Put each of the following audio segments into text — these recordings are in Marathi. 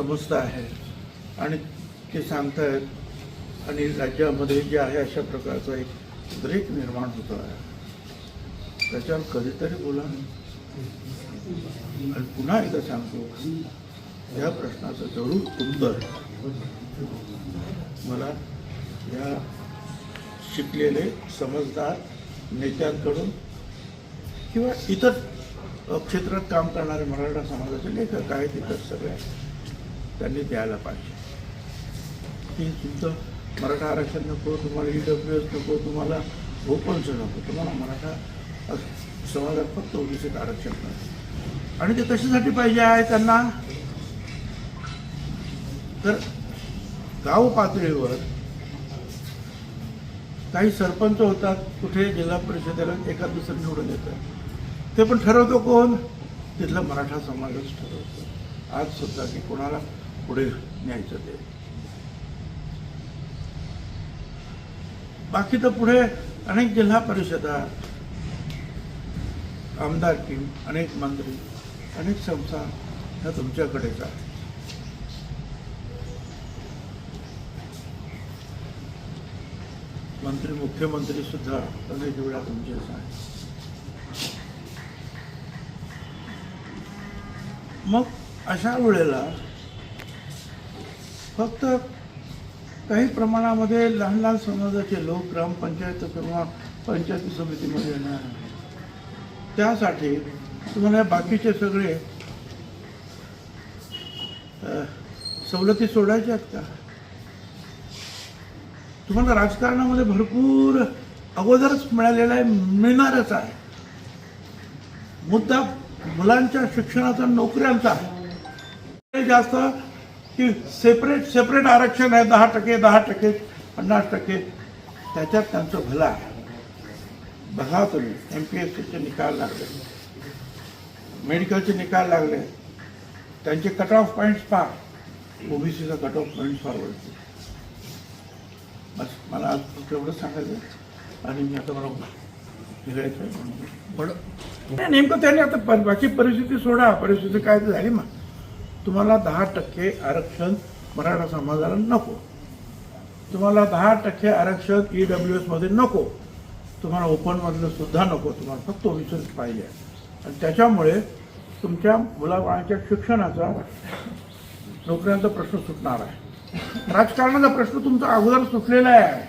समजतं आहे. आणि ते सांगतायत आणि राज्यामध्ये जे आहे अशा प्रकारचा एक ब्रेक निर्माण होतो आहे. त्याच्यावर कधीतरी बोला आणि पुन्हा एकदा सांगतो या प्रश्नाचं जरूर उत्तर मला या शिकलेले समजदार नेत्यांकडून किंवा इतर क्षेत्रात काम करणारे मराठा समाजाचे लेखक आहेत इतर सगळे त्यांनी द्यायला पाहिजे. की तुमचं मराठा आरक्षण नको तुम्हाला ई डब्ल्यू एस नको तुम्हाला ओपनच नको तुम्हाला मराठा समाजात फक्त ओबीसीत आरक्षण नको आणि ते कशासाठी पाहिजे आहे त्यांना? तर गाव पातळीवर काही सरपंच होतात कुठे जिल्हा परिषदेला एका दुसरं निवडून येतं. ते पण ठरवतो कोण? तिथला मराठा समाजच ठरवतो. आज सुद्धा की कोणाला पुढे न्यायचं ते. बाकी तर पुढे अनेक जिल्हा परिषदा आमदारकी अनेक मंत्री अनेक संस्था ह्या तुमच्याकडेच आहेत. मंत्री मुख्यमंत्री सुद्धा अनेक वेळा तुमचेच आहे मग अशा वेळेला फक्त काही प्रमाणामध्ये लहान लहान समाजाचे लोक ग्रामपंचायत किंवा पंचायती समितीमध्ये येणार त्यासाठी तुम्हाला बाकीचे सगळे सवलती सोडायच्या आहेत का? तुम्हाला राजकारणामध्ये भरपूर अगोदरच मिळालेला आहे मिळणारच आहे. मुद्दा मुलांच्या शिक्षणाचा नोकऱ्यांचा आहे. जास्त की सेपरेट सेपरेट आरक्षण आहे दहा टक्के दहा टक्के पन्नास टक्के. त्याच्यात त्यांचं भलं आहे. बघा तुम्ही एम पी एस सीचे निकाल लागले. मेडिकलचे निकाल लागले. त्यांचे कट ऑफ पॉईंट्स पहा. ओबीसीचा कट ऑफ पॉईंट्स फार वरती. बस मला आज एवढंच सांगायचं आणि मी आता मला निघायचं आहे. म्हणून. पण नाही, नेमकं त्याने आता बाकी परिस्थिती सोडा. परिस्थिती काय झाली मग. तुम्हाला दहा टक्के आरक्षण मराठा समाजाला नको. तुम्हाला दहा टक्के आरक्षण ई डब्ल्यू एसमध्ये नको. तुम्हाला ओपनमधलं सुद्धा नको. तुम्हाला फक्त ओबीसीच पाहिजे. आणि त्याच्यामुळे तुमच्या मुलाबाळांच्या शिक्षणाचा नोकऱ्यांचा प्रश्न सुटणार आहे. राजकारणाचा प्रश्न तुमचा अगोदर सुटलेला आहे.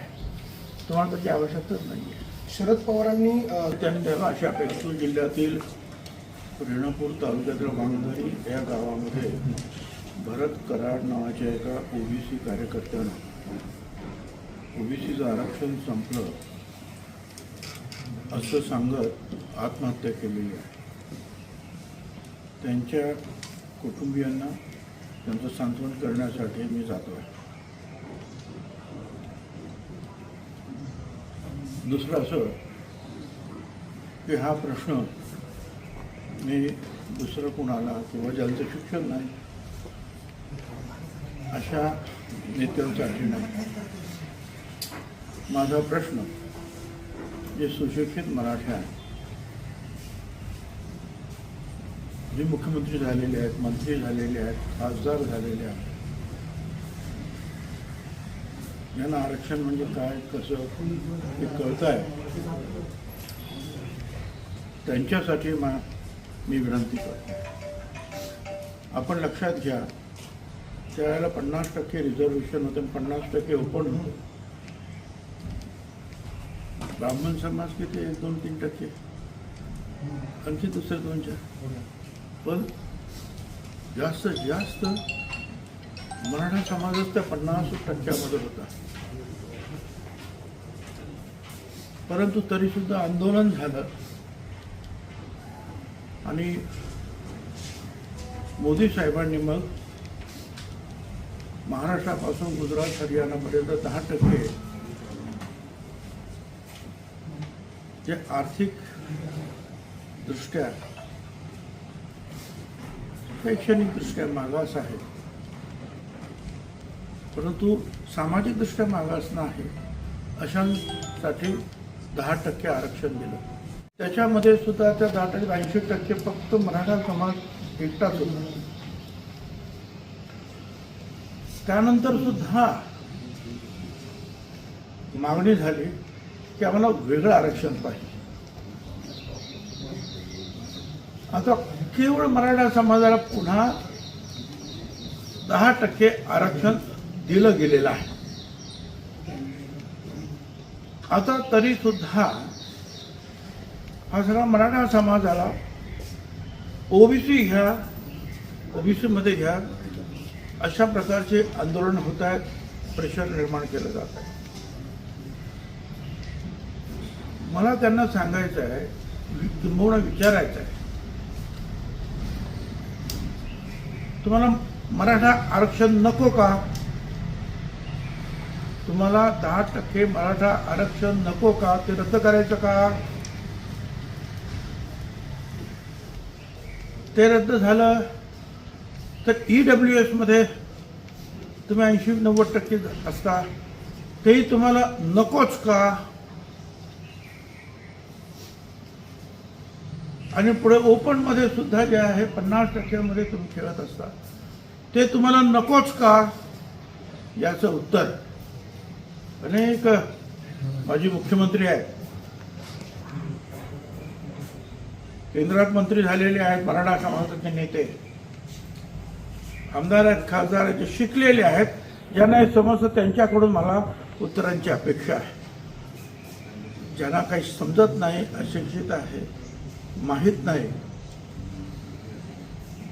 तुम्हाला त्याची आवश्यकताच नाही आहे शरद पवारांनी त्यांनी त्याला अशा लातूर जिल्ह्यातील रेणापूर तालुक्यातील वांगधरी या गावामध्ये भरत कराड नावाच्या एका ओबीसी कार्यकर्त्यानं ओबीसीचं आरक्षण संपलं असं सांगत आत्महत्या केलेली आहे. त्यांच्या कुटुंबियांना त्यांचं सांत्वन करण्यासाठी मी जातो आहे दुसरं असं की हा प्रश्न मी दुसरं कुणाला किंवा ज्यांचं शिक्षण नाही अशा नेत्यांसाठी नाही. माझा प्रश्न जे सुशिक्षित मराठा आहे जे मुख्यमंत्री झालेले आहेत मंत्री झालेले आहेत खासदार झालेले आहेत यांना आरक्षण म्हणजे काय कसं हे कळत आहे त्यांच्यासाठी मा मी विनंती करतो. आपण लक्षात घ्या त्यावेळेला पन्नास टक्के रिझर्वेशन होतं पन्नास टक्के ओपन होतं. ब्राह्मण समाज किती एक दोन तीन टक्के. आणखी दुसरे दोन चार. पण जास्तीत जास्त मराठा समाजच त्या पन्नास टक्क्यामध्ये होता. परंतु तरीसुद्धा आंदोलन झालं. आणि मोदी साहेबांनी मग महाराष्ट्रापासून गुजरात हरियाणापर्यंत दहा टक्के जे आर्थिक दृष्ट्या शैक्षणिकदृष्ट्या मागास आहे. परंतु सामाजिकदृष्ट्या मागास नाही अशांसाठी दहा टक्के आरक्षण दिलं. त्याच्यामध्ये सुद्धा त्या दहा टक्के ऐंशी टक्के फक्त मराठा समाज एकटाच होता त्यानंतर सुद्धा मागणी झाली की आम्हाला वेगळं आरक्षण पाहिजे. आता केवळ मराठा समाजाला पुन्हा दहा टक्के आरक्षण दिलं गेलेलं आहे. आता तरी सुद्धा हा सगळा मराठा समाजाला ओबीसी घ्या ओ बी सीमध्ये घ्या. अशा प्रकारचे आंदोलन होत आहेत प्रेशर निर्माण केलं जात आहे. मला त्यांना सांगायचं आहे किंबहुना विचारायचं आहे. तुम्हाला मराठा आरक्षण नको का? तुम्हाला दहा टक्के मराठा आरक्षण नको का? ते रद्द करायचं का? ते रद्द झालं तर ई डब्ल्यू एसमध्ये तुम्ही ऐंशी नव्वद टक्के असता. तेही तुम्हाला नकोच का? आणि पुढे ओपनमध्ये सुद्धा जे आहे पन्नास टक्क्यामध्ये तुम्ही खेळत असता. ते तुम्हाला नकोच का? याचं उत्तर अनेक माजी मुख्यमंत्री आहेत. केंद्रात मंत्री झालेले आहेत मराठा समाजाचे नेते. आमदार आहेत खासदार आहेत जे शिकलेले आहेत ज्यांना हे समजतं त्यांच्याकडून मला उत्तरांची अपेक्षा आहे. ज्यांना काही समजत नाही अशिक्षित आहे माहीत नाही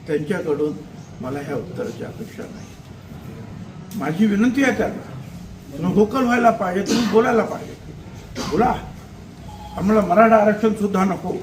त्यांच्याकडून मला ह्या उत्तराची अपेक्षा नाही. माझी विनंती आहे त्यांना तुम्ही व्होकल व्हायला पाहिजे तुम्ही बोलायला पाहिजे. बोला. आम्हाला मराठा आरक्षण सुद्धा नको.